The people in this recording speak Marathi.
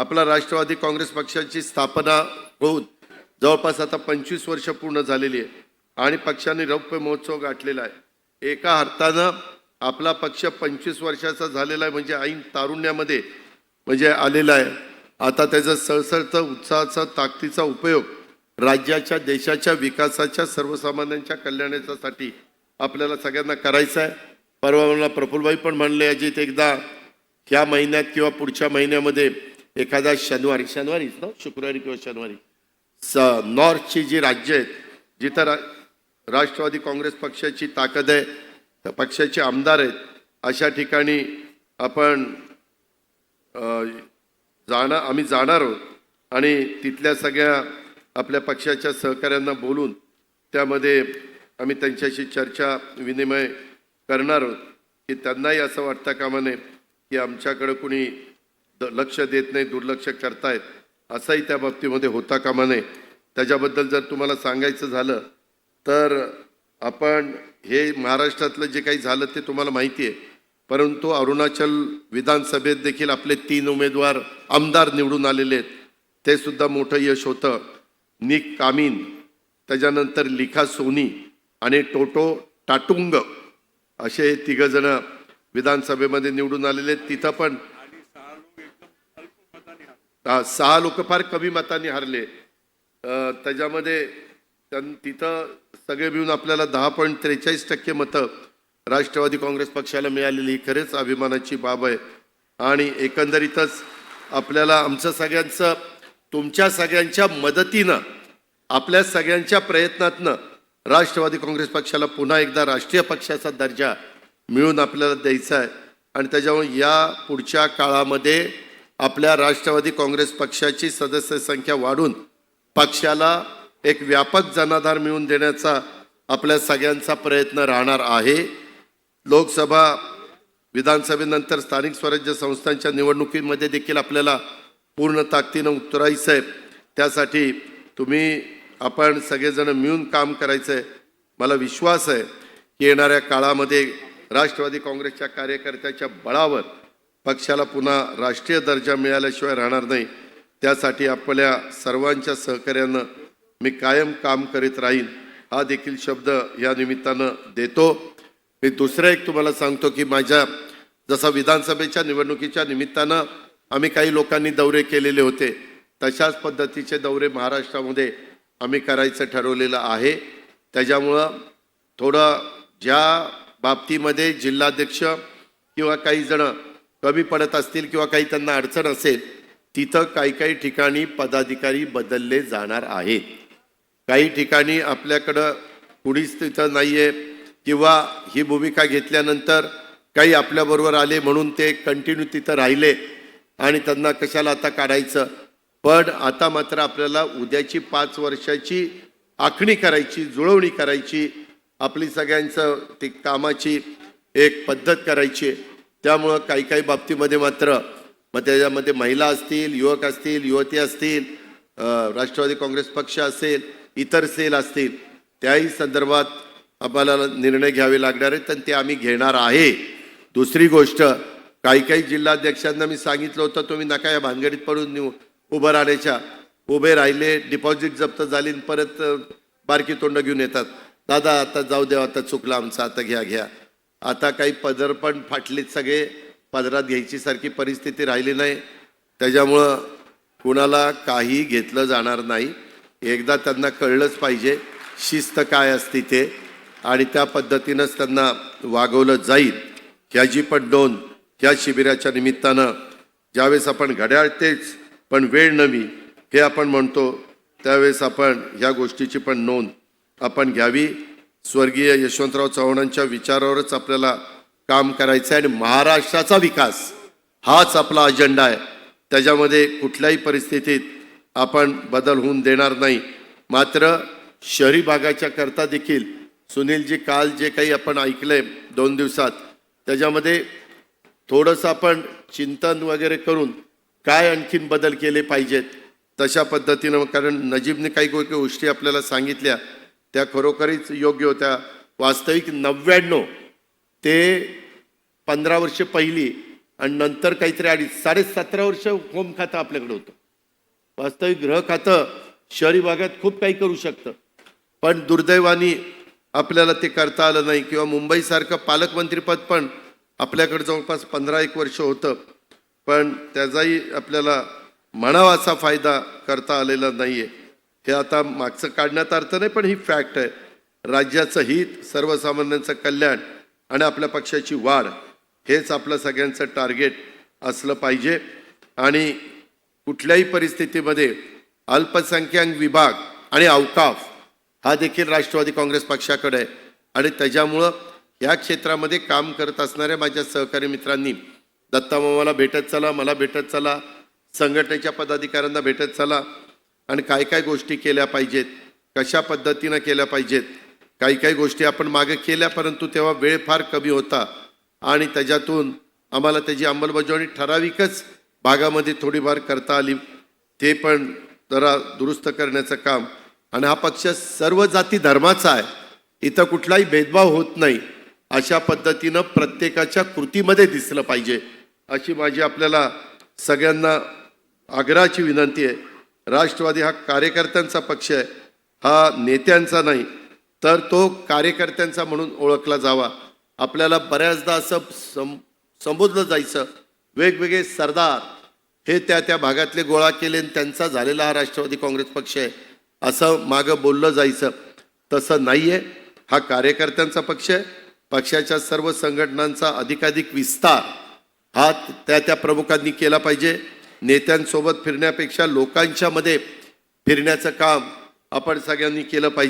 आपला राष्ट्रवादी काँग्रेस पक्षाची स्थापना होऊन जवळपास आता पंचवीस वर्ष पूर्ण झालेली आहे आणि पक्षाने रौप्य महोत्सव गाठलेला आहे. एका अर्थानं आपला पक्ष पंचवीस वर्षाचा झालेला आहे म्हणजे ऐन तारुण्यामध्ये म्हणजे आलेला आहे. आता त्याचा सळसळचा उत्साहाचा ताकदीचा उपयोग राज्याच्या देशाच्या विकासाच्या सर्वसामान्यांच्या कल्याणाच्यासाठी आपल्याला सगळ्यांना करायचा आहे. परवा मला प्रफुल्लभाई पण म्हणले अजित एकदा ह्या महिन्यात किंवा पुढच्या महिन्यामध्ये एखादा शनिवारी शनिवारीच ना शुक्रवारी किंवा शनिवारी. स नॉर्थची जी राज्य आहेत जिथं रा राष्ट्रवादी काँग्रेस पक्षाची ताकद आहे त्या पक्षाचे आमदार आहेत अशा ठिकाणी आपण जाणार आम्ही जाणार आहोत. आणि तिथल्या सगळ्या आपल्या पक्षाच्या सहकाऱ्यांना बोलून त्यामध्ये आम्ही त्यांच्याशी चर्चा विनिमय करणार आहोत. की त्यांनाही असं वाटतं कामा नये की आमच्याकडं कुणी लक्ष देत नाही दुर्लक्ष करतायत. असंही त्या बाबतीमध्ये होता कामा नये. त्याच्याबद्दल जर तुम्हाला सांगायचं झालं तर आपण हे महाराष्ट्रातलं जे काही झालं ते तुम्हाला माहिती आहे. परंतु अरुणाचल विधानसभेत देखील आपले तीन उमेदवार आमदार निवडून आलेले आहेत. ते सुद्धा मोठं यश होतं. निक कामिन त्याच्यानंतर लिखा सोनी आणि टोटो टाटुंग असे तिघंजणं विधानसभेमध्ये निवडून आलेले आहेत. तिथं पण सहा लोक फार कमी मतांनी हारले. त्याच्यामध्ये त्यां- तिथं सगळे मिळून आपल्याला दहा पॉईंट त्रेचाळीस टक्के मतं राष्ट्रवादी काँग्रेस पक्षाला मिळालेली. ही खरेच अभिमानाची बाब आहे. आणि एकंदरीतच आपल्याला आमचं सगळ्यांचं तुमच्या सगळ्यांच्या मदतीनं आपल्या सगळ्यांच्या प्रयत्नातनं राष्ट्रवादी काँग्रेस पक्षाला पुन्हा एकदा राष्ट्रीय पक्षाचा दर्जा मिळून आपल्याला द्यायचा आहे. आणि त्याच्यामुळे या पुढच्या काळामध्ये आपल्या राष्ट्रवादी काँग्रेस पक्षाची सदस्य संख्या वाढून पक्षाला एक व्यापक जनाधार मिळवून देण्याचा आपल्या सगळ्यांचा प्रयत्न राहणार आहे. लोकसभा विधानसभेनंतर स्थानिक स्वराज्य संस्थांच्या निवडणुकीमध्ये देखील आपल्याला पूर्ण ताकदीनं उतरायचं आहे त्यासाठी तुम्ही आपण सगळेजण मिळून काम करायचं आहे मला विश्वास आहे की येणाऱ्या काळामध्ये राष्ट्रवादी काँग्रेसच्या कार्यकर्त्याच्या बळावर पक्षाला पुन्हा राष्ट्रीय दर्जा मिळाल्याशिवाय राहणार नाही. त्यासाठी आपल्या सर्वांच्या सहकार्यानं मी कायम काम करीत राहीन हा देखील शब्द या निमित्तानं देतो. मी दुसरं एक तुम्हाला सांगतो की माझ्या जसा विधानसभेच्या निवडणुकीच्या निमित्तानं आम्ही काही लोकांनी दौरे केलेले होते तशाच पद्धतीचे दौरे महाराष्ट्रामध्ये आम्ही करायचं ठरवलेलं आहे. त्याच्यामुळं थोडं ज्या बाबतीमध्ये जिल्हाध्यक्ष किंवा काही जणं कमी पडत असतील किंवा काही त्यांना अडचण असेल तिथं काही काही ठिकाणी पदाधिकारी बदलले जाणार आहेत काही ठिकाणी आपल्याकडं कुणीच तिथं नाही आहे किंवा ही भूमिका घेतल्यानंतर काही आपल्याबरोबर आले म्हणून ते कंटिन्यू तिथं राहिले आणि त्यांना कशाला आता काढायचं पण आता मात्र आपल्याला उद्याची पाच वर्षाची आखणी करायची जुळवणी करायची आपली सगळ्यांचं ती कामाची एक पद्धत करायची आहे. त्यामुळं काही काही बाबतीमध्ये मात्र मग त्याच्यामध्ये महिला असतील युवक असतील युवती असतील राष्ट्रवादी काँग्रेस पक्ष असेल इतर सेल असतील त्याही संदर्भात आम्हाला निर्णय घ्यावे लागणार आहेत आणि ते आम्ही घेणार आहे. दुसरी गोष्ट काही काही जिल्हाध्यक्षांना मी सांगितलं होतं तुम्ही नका या भानगडीत पडून उभं राहण्याच्या. उभे राहिले डिपॉझिट जप्त झाली आणि परत बारकी तोंड घेऊन येतात. दादा आता जाऊ द्या आता चुकला आमचा आता घ्या घ्या. आता काही पदर पण फाटलीत सगळे. पदरात घ्यायची सारखी परिस्थिती राहिली नाही. त्याच्यामुळं कुणाला काही घेतलं जाणार नाही. एकदा त्यांना कळलंच पाहिजे शिस्त काय असते ते. आणि त्या पद्धतीनंच त्यांना वागवलं जाईल. ह्याची पण नोंद ह्या शिबिराच्या निमित्तानं. ज्यावेळेस आपण घड्याळ तेच पण वेळ नवी हे आपण म्हणतो त्यावेळेस आपण ह्या गोष्टीची पण नोंद आपण घ्यावी. स्वर्गीय यशवंतराव चव्हाणांच्या विचारावरच आपल्याला काम करायचं आहे आणि महाराष्ट्राचा विकास हाच आपला अजेंडा आहे. त्याच्यामध्ये कुठल्याही परिस्थितीत आपण बदल होऊन देणार नाही. मात्र शहरी भागाच्या करता देखील सुनीलजी काल जे काही आपण ऐकलंय दोन दिवसात त्याच्यामध्ये थोडंसं आपण चिंतन वगैरे करून काय आणखीन बदल केले पाहिजेत तशा पद्धतीनं कारण नजीबने काही काही गोष्टी आपल्याला सांगितल्या. त्या खरोखरीच योग्य होत्या. वास्तविक नव्याण्णव ते पंधरा वर्ष पहिली आणि नंतर काहीतरी अडीच साडे सतरा वर्ष होम खातं आपल्याकडे होतं. वास्तविक गृह खातं शहरी भागात खूप काही करू शकतं. पण दुर्दैवाने आपल्याला ते करता आलं नाही किंवा मुंबईसारखं पालकमंत्रीपद पण आपल्याकडे जवळपास पंधरा एक वर्ष होतं. पण त्याचाही आपल्याला म्हणावा असा फायदा करता आलेला नाही आहे हे आता मागचं काढण्यात अर्थ नाही पण ही फॅक्ट आहे. राज्याचं हित सर्वसामान्यांचं कल्याण आणि आपल्या पक्षाची वाढ हेच आपलं सगळ्यांचं टार्गेट असलं पाहिजे. आणि कुठल्याही परिस्थितीमध्ये अल्पसंख्याक विभाग आणि अवकाफ हा देखील राष्ट्रवादी काँग्रेस पक्षाकडे आहे. आणि त्याच्यामुळं या क्षेत्रामध्ये काम करत असणाऱ्या माझ्या सहकारी मित्रांनी दत्तामामाला भेटत चला मला भेटत चला संघटनेच्या पदाधिकाऱ्यांना भेटत चला आणि काय काय गोष्टी केल्या पाहिजेत कशा पद्धतीनं केल्या पाहिजेत काही काही गोष्टी आपण मागे केल्या परंतु तेव्हा वेळ फार कमी होता. आणि त्याच्यातून आम्हाला त्याची अंमलबजावणी ठराविकच भागामध्ये थोडीफार करता आली. ते पण जरा दुरुस्त करण्याचं काम. आणि हा पक्ष सर्व जाती धर्माचा आहे. इथं कुठलाही भेदभाव होत नाही. अशा पद्धतीनं प्रत्येकाच्या कृतीमध्ये दिसलं पाहिजे. अशी माझी आपल्याला सगळ्यांना आग्रहाची विनंती आहे. राष्ट्रवादी हा कार्यकर्त्यांचा पक्ष आहे हा नेत्यांचा नाही तर तो कार्यकर्त्यांचा म्हणून ओळखला जावा. आपल्याला बऱ्याचदा असं सं संबोधलं जायचं वेगवेगळे सरदार हे त्या त्या भागातले गोळा केले आणि त्यांचा झालेला हा राष्ट्रवादी काँग्रेस पक्ष आहे असं मागं बोललं जायचं. तसं नाही आहे हा कार्यकर्त्यांचा पक्ष आहे. पक्षाच्या सर्व संघटनांचा अधिकाधिक विस्तार हा त्या त्या प्रमुखांनी केला पाहिजे. नेत्यांसोबत फिरण्यापेक्षा लोकांच्यामध्ये फिरण्याचं काम आपण सगळ्यांनी केलं पाहिजे.